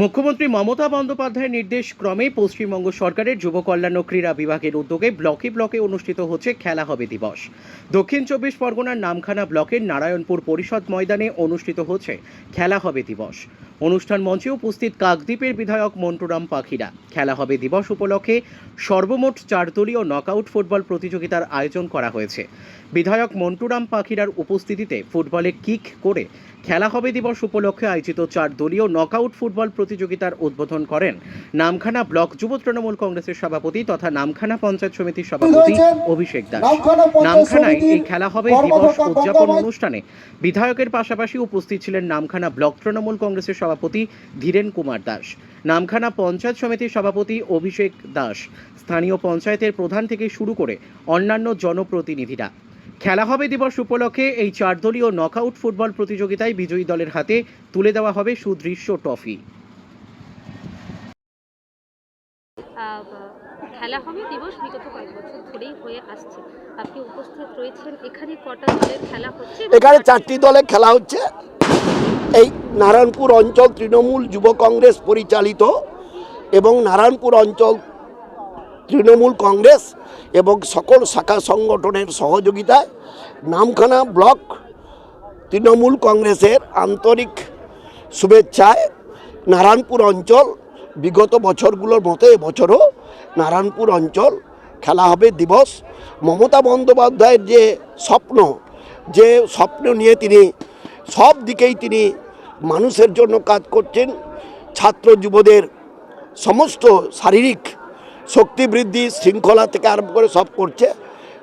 মুখ্যমন্ত্রী মমতা বন্দ্যোপাধ্যায়ের নির্দেশ ক্রমে পশ্চিমবঙ্গ সরকারের যুব কল্যাণ ও ক্রীড়া বিভাগের উদ্যোগে ব্লকে ব্লকে অনুষ্ঠিত হচ্ছে খেলা হবে দিবস। দক্ষিণ চব্বিশ পরগনার নামখানা ব্লকের নারায়ণপুর পরিষদ ময়দানে অনুষ্ঠিত হচ্ছে খেলা হবে দিবস। অনুষ্ঠান মঞ্চে উপস্থিত কাকদ্বীপের বিধায়ক মন্টুরাম পাখিরা। খেলা হবে দিবস উপলক্ষে। সর্বমোট চার দলীয় নকআউট ফুটবল প্রতিযোগিতার আয়োজন করা হয়েছে। বিধায়ক মন্টুরাম পাখিরার উপস্থিতিতে ফুটবলে কিক করে খেলা হবে দিবস উপলক্ষে আয়োজিত চার দলীয় নকআউট ফুটবল প্রতিযোগিতার উদ্বোধন করেন নামখানা ব্লক যুব তৃণমূল কংগ্রেসের সভাপতি তথা নামখানা পঞ্চায়েত সমিতির সভাপতি অভিষেক দাস। নামখানায় এই খেলা হবে দিবস উদযাপন অনুষ্ঠানে। বিধায়কের পাশাপাশি উপস্থিত ছিলেন নামখানা ব্লক তৃণমূল কংগ্রেসের সভাপতি ধীরেন কুমার দাস। নামখানা পঞ্চায়েত সমিতির সভাপতি অভিষেক দাস। স্থানীয় পঞ্চায়েতের প্রধান থেকে শুরু করে অন্যান্য জনপ্রতিনিধিরা। খেলা হবে দিবস উপলক্ষে এই চার দলীয় নকআউট ফুটবল প্রতিযোগিতায় বিজয়ী দলের হাতে তুলে দেওয়া হবে সুদৃশ্য ট্রফি। খেলা হবে দিবস বিগত কয়েক বছর ধরেই হয়ে আসছে। আপনি উপস্থিত রয়েছেন। এখানে কটা দলের খেলা হচ্ছে এখানে চারটি দলে খেলা হচ্ছে। এই নারায়ণপুর অঞ্চল তৃণমূল যুব কংগ্রেস পরিচালিত এবং নারায়ণপুর অঞ্চল তৃণমূল কংগ্রেস এবং সকল শাখা সংগঠনের সহযোগিতায় নামখানা ব্লক তৃণমূল কংগ্রেসের আন্তরিক শুভেচ্ছায় নারায়ণপুর অঞ্চল বিগত বছরগুলোর মতো এবছরও নারায়ণপুর অঞ্চল খেলা হবে দিবস। মমতা বন্দ্যোপাধ্যায়ের যে স্বপ্ন যে স্বপ্ন নিয়ে তিনি সব দিকেই তিনি মানুষের জন্য কাজ করছেন ছাত্র যুবদের সমস্ত শারীরিক শক্তি বৃদ্ধি শৃঙ্খলা থেকে আরম্ভ করে সব করছে,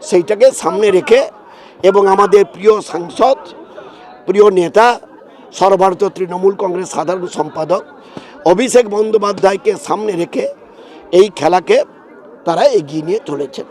সেইটাকে সামনে রেখে এবং আমাদের প্রিয় সাংসদ, প্রিয় নেতা, সর্বভারতীয় তৃণমূল কংগ্রেস সাধারণ সম্পাদক অভিষেক বন্দ্যোপাধ্যায়কে সামনে রেখে এই খেলাকে তারা এগিয়ে নিয়ে চলেছেন।